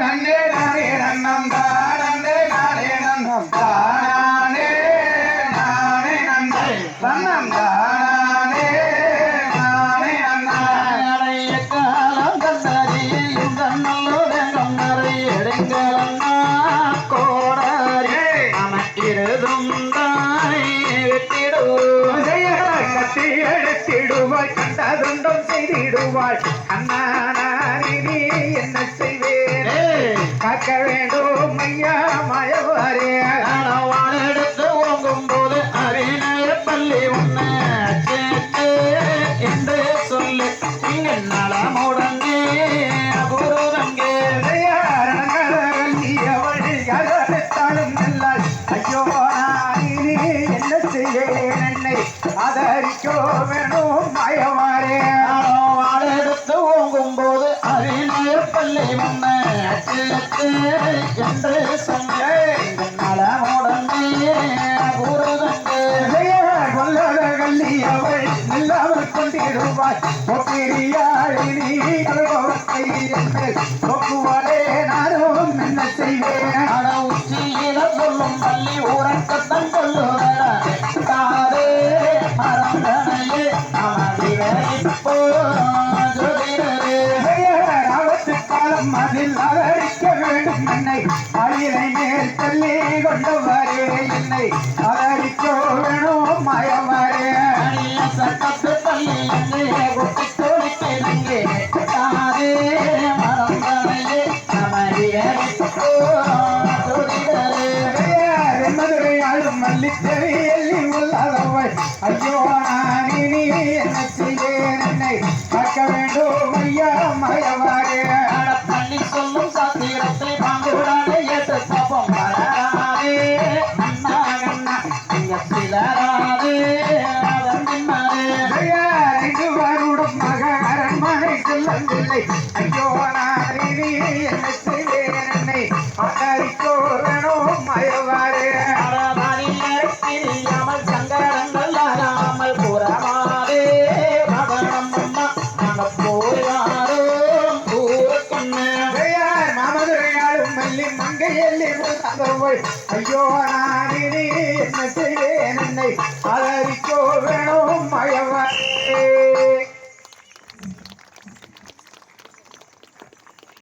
நன்னே நானே நன்னம் நன்னே நானே நன்னம் தானே நானே நன்னை நன்னம் தானே நானே நன்னை காலம் கண்ணறியே இந்த நல்லோட கண்டதுண்டும் செய்திடுவாய். அண்ணா நானே என்ன செய்ய காக்க வேண்டும் ஐயா மயவாரே. எடுத்து ஓங்கும் போது அரிணைய பள்ளி கேட்டு என்று சொல்லு. இங்க குருதங்கே ஆதரிக்கோ வேணும் மயவாரே. எடுத்து ஓங்கும் போது அரிணைய பள்ளி கேட்டு என்று சொல்லு இங்க நானும் என்ன செய்வேன் அட உச்சியில சொல்லும் பள்ளி உறக்க ஆதரிக்க வேண்டும் என்னை அழிலை மேல் தள்ளி கொண்டவரே என்னை ஆதரிக்க வேணும் அணிய சட்டத்து பள்ளி தோழிக்கு நங்கே மறந்தனையே மதுரை ஆளும் மல்லித்தேவி ஐயா அட பள்ளி சொல்லும் சாத்திரத்தை பாங்குடானே ஏற்று பாப்பம் வராதே. அண்ணா கண்ணா இங்க சிலராதே ஐயோ நான் என்ன செய்வேன் என்னை. மாமதுரையாளும் மல்லி மங்கையல்லி தந்தவள் ஐயோ நான் என்ன செய்வேன் என்னை? ஆதரிக்கோ வேணும் மயவாரே.